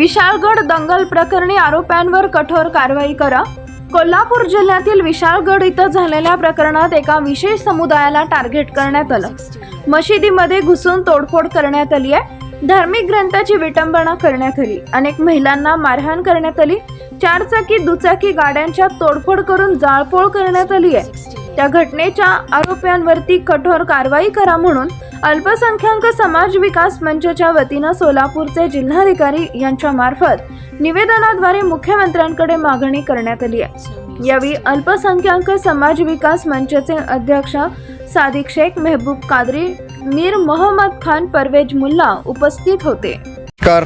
विशाळगड दंगल प्रकरणी आरोप्यांवर कठोर कारवाई करा. कोल्हापूर जिल्ह्यातील विशाळगड इथं झालेल्या प्रकरणात एका विशेष समुदायाला टार्गेट करण्यात आलं. मशिदीमध्ये घुसून तोडफोड करण्यात आली आहे. धार्मिक ग्रंथाची विटंबना करण्यात आली. अनेक महिलांना मारहाण करण्यात आली. चारचाकी दुचाकी गाड्यांच्या तोडफोड करून जाळपोळ करण्यात आली आहे. त्या घटनेच्या आरोप्यांवरती कठोर कारवाई करा म्हणून अल्पसंख्याक समाज विकास मंचच्या वतीनं सोलापूरचे जिल्हाधिकारी यांच्या मार्फत निवेदनाद्वारे मुख्यमंत्र्यांकडे मागणी करण्यात आली आहे. यावेळी अल्पसंख्याक समाज विकास मंचचे अध्यक्ष सादिक शेख मेहबूब कादरी मीर मोहम्मद खान परवेज मुल्ला उपस्थित होते. नमस्कार.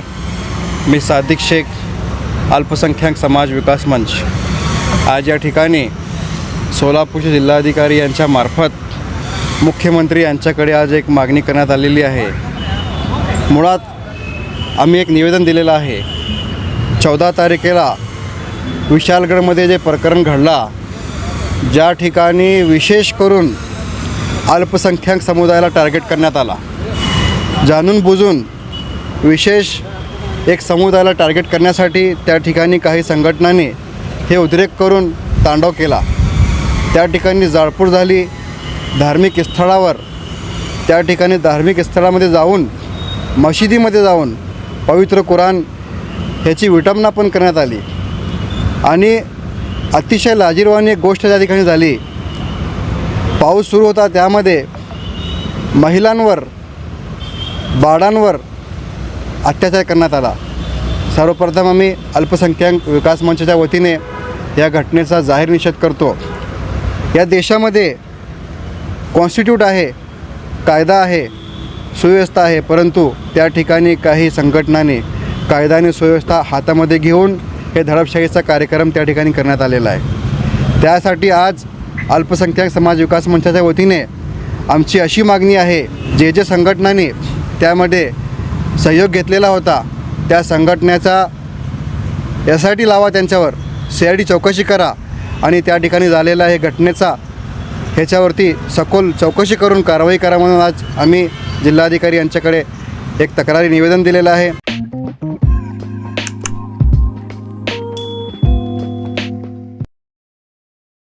मी सादिक शेख अल्पसंख्याक समाज विकास मंच. आज या ठिकाणी सोलापूरचे जिल्हाधिकारी यांच्या मार्फत मुख्यमंत्री यांच्याकडे आज एक मागणी करण्यात आलेली आहे. मुळात आम्ही एक निवेदन दिलेलं आहे. चौदा तारखेला विशालगडमध्ये जे प्रकरण घडला ज्या ठिकाणी विशेष करून अल्पसंख्याक समुदायाला टार्गेट करण्यात आला. जाणून बुजून विशेष एक समुदायाला टार्गेट करण्यासाठी त्या ठिकाणी काही संघटनांनी हे उद्रेक करून तांडव केला. त्या ठिकाणी जाळपूर झाली. धार्मिक स्थळावर त्या ठिकाणी धार्मिक स्थळामध्ये जाऊन मशिदीमध्ये जाऊन पवित्र कुराण ह्याची विटंबना पण करण्यात आली. आणि अतिशय लाजीरवाणी एक गोष्ट त्या ठिकाणी झाली. पाऊस सुरू होता त्यामध्ये महिलांवर बाळांवर अत्याचार करण्यात आला. सर्वप्रथम आम्ही अल्पसंख्याक विकास मंचाच्या वतीने या घटनेचा जाहीर निषेध करतो. या देशामध्ये कॉन्स्टिट्यूट आहे कायदा आहे सुव्यवस्था आहे परंतु त्या ठिकाणी काही संघटनांनी कायदा आणि सुव्यवस्था हातामध्ये घेऊन हे धडपशाहीचा कार्यक्रम त्या ठिकाणी करण्यात आलेला आहे. त्यासाठी आज अल्पसंख्याक समाज विकास मंचाच्या वतीने आमची अशी मागणी आहे जे जे संघटनांनी त्यामध्ये सहयोग घेतलेला होता त्या संघटनेचा एस आय टी लावा त्यांच्यावर सी आय डी चौकशी करा आणि त्या ठिकाणी झालेला हे घटनेचा ह्याच्यावरती सखोल चौकशी करून कारवाई करा म्हणून आज आम्ही जिल्हाधिकारी यांच्याकडे एक तक्रारी निवेदन दिलेलं आहे.